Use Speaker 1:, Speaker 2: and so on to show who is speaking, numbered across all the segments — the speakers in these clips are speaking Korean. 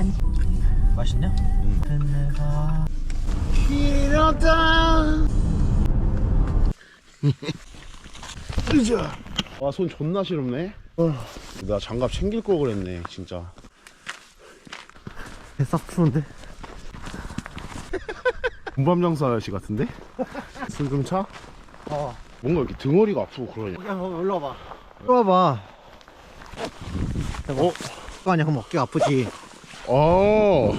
Speaker 1: 잠시
Speaker 2: 맛있냐? 내가
Speaker 3: 와손 존나 시렵네 나 장갑 챙길 걸 그랬네 진짜
Speaker 2: 싹 푸는데?
Speaker 3: 군밤 장사 아저씨 같은데? 숨 좀 차?
Speaker 2: 어
Speaker 3: 뭔가 이렇게 등허리가 아프고 그러냐
Speaker 2: 야, 뭐, 올라와봐 올라와봐 어? 그거 아니야 그럼 어깨가 아프지
Speaker 3: 어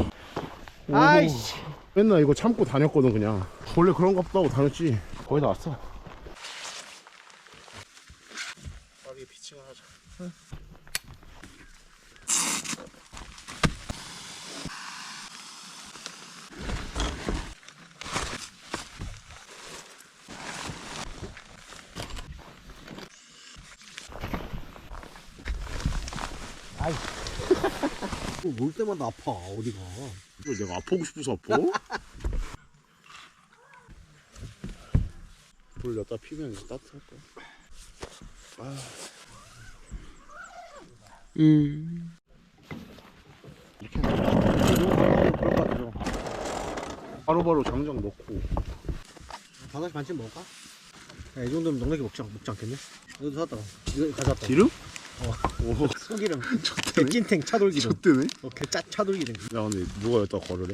Speaker 2: 아이씨.
Speaker 3: 맨날 이거 참고 다녔거든 그냥. 원래 그런 거 없다고 다녔지. 거의 다 왔어. 빨리 피칭을 하자
Speaker 2: 놀 때마다 아파 어디가
Speaker 3: 이거 내가 아프고 싶어서 아파? 불 여기다 피면 따뜻할 거야 아.
Speaker 2: 음
Speaker 3: 이렇게 바로바로 장작 넣고
Speaker 2: 다섯시 반쯤 먹을까? 야, 이 정도면 넉넉히 먹지, 않- 먹지 않겠네? 이거 사왔다 이거 가져왔다
Speaker 3: 기름?
Speaker 2: 어.
Speaker 3: 오
Speaker 2: 소기름. 개찐탱 차돌기름.
Speaker 3: 좋대네?
Speaker 2: 오케이 짜, 차돌기름.
Speaker 3: 야 근데 누가 여기다 걸으래?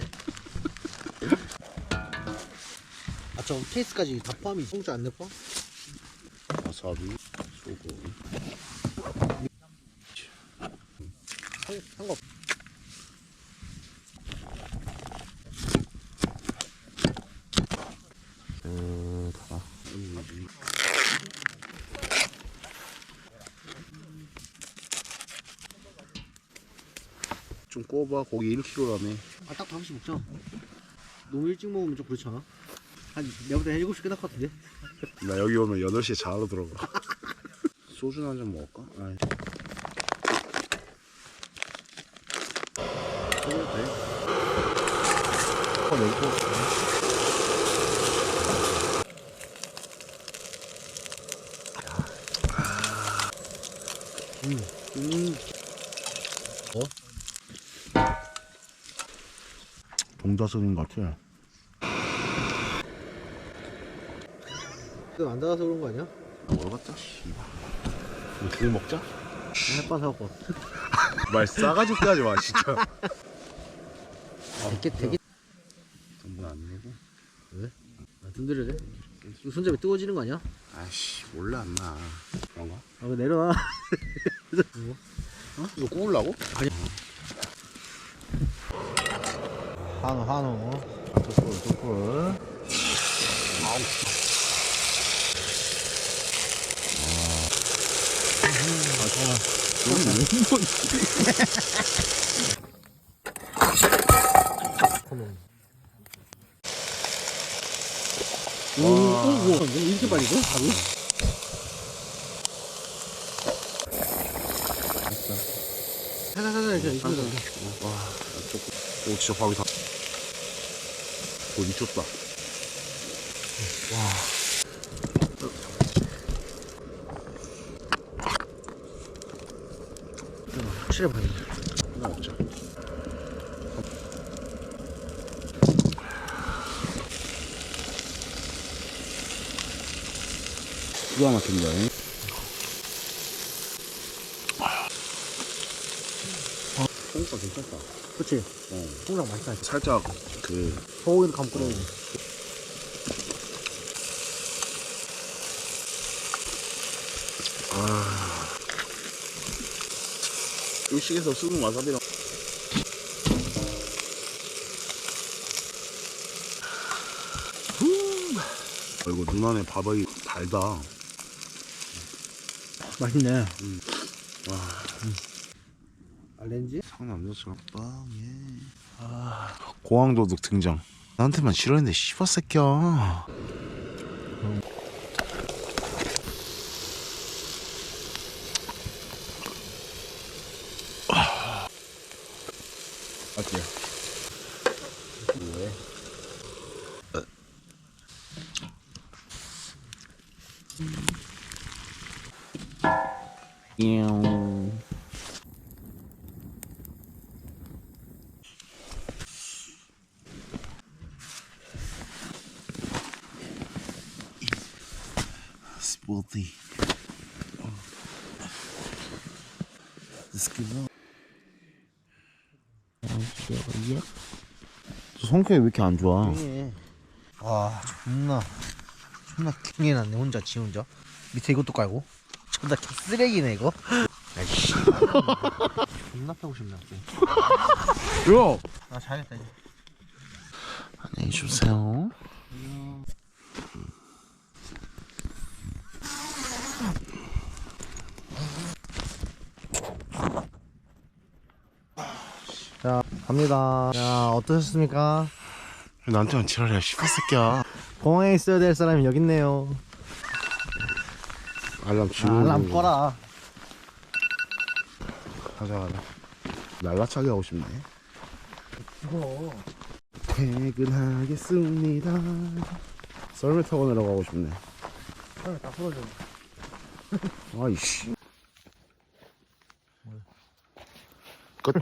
Speaker 2: 아저 케이스까지 다 포함이 공짜 안 내봐?
Speaker 3: 와사비 소금
Speaker 2: 상, 상관없
Speaker 3: 어, 다. 좀 꼽아 고기 1kg라며
Speaker 2: 아딱 5시 먹자 너무 일찍 먹으면 좀 그렇지 않아? 한 내가 볼때 7시 끝날 것 같은데?
Speaker 3: 나 여기 오면 8시에 자러 들어가 소주 한 잔 먹을까? 아이. 먹어도 돼 어, 동자선인 것 같아
Speaker 2: 그안 닿아서 그런 거 아니야?
Speaker 3: 모르겠다 씨발. 우리 둘이 먹자?
Speaker 2: 햇반 사갖고.
Speaker 3: 말 싸가지 없게 하지 마 진짜.
Speaker 2: 되게 되게.
Speaker 3: 돈은 안 내고.
Speaker 2: 아, 든든해 이거 손잡이 뜨거워지는 거 아니야?
Speaker 3: 아이씨 몰라 안 나. 그런가?
Speaker 2: 아 그거 내려놔
Speaker 3: 어? 이거 구우려고?
Speaker 2: 아니 한우 한우
Speaker 3: 뚝불 뚝불
Speaker 2: 오, 오, 오, 이렇게 빨리 돼? 바로? 살살살살 이렇게.
Speaker 3: 와 오 진짜 밥이 다 오, 미쳤다.
Speaker 2: 확실해 보여.
Speaker 3: 하나 먹자. 기가 막힌다 잉? 콩가 괜찮다
Speaker 2: 그치?
Speaker 3: 어.
Speaker 2: 통장 맛있다.
Speaker 3: 살짝 그
Speaker 2: 소고기도 감고 그래.
Speaker 3: 일식에서 쓰는 와사비랑 어, 이거 눈 안에 밥이 달다
Speaker 2: 맛있네. 와알 렌지?
Speaker 3: 상남자처럼 빵예 아 고항도둑 등장 나한테만 싫어했는데 씨발 새끼야 어때요? 왜? Booty. Let's go. 저 성격이 왜 이렇게 안 좋아?
Speaker 2: 예. 와 존나 존나 킹해놨네 혼자 지 혼자 밑에 이것도 깔고 존나 개 쓰레기네 이거 야이씨 존나 패고 싶네
Speaker 3: 야!
Speaker 2: 아 잘했다 이제
Speaker 3: 안녕히 주세요.
Speaker 2: 갑니다 자 어떠셨습니까?
Speaker 3: 나한테만 지랄이야, 씨발 새끼야.
Speaker 2: 공항에 있어야 될 사람이 여기 있네요
Speaker 3: 알람
Speaker 2: 아,
Speaker 3: 지르고.
Speaker 2: 알람 꺼라
Speaker 3: 가자, 가자. 날라차게 하고 싶네. 퇴근하겠습니다. 썰매 타고 내려가고 싶네.
Speaker 2: 다 풀어줘
Speaker 3: 아이씨. 끝.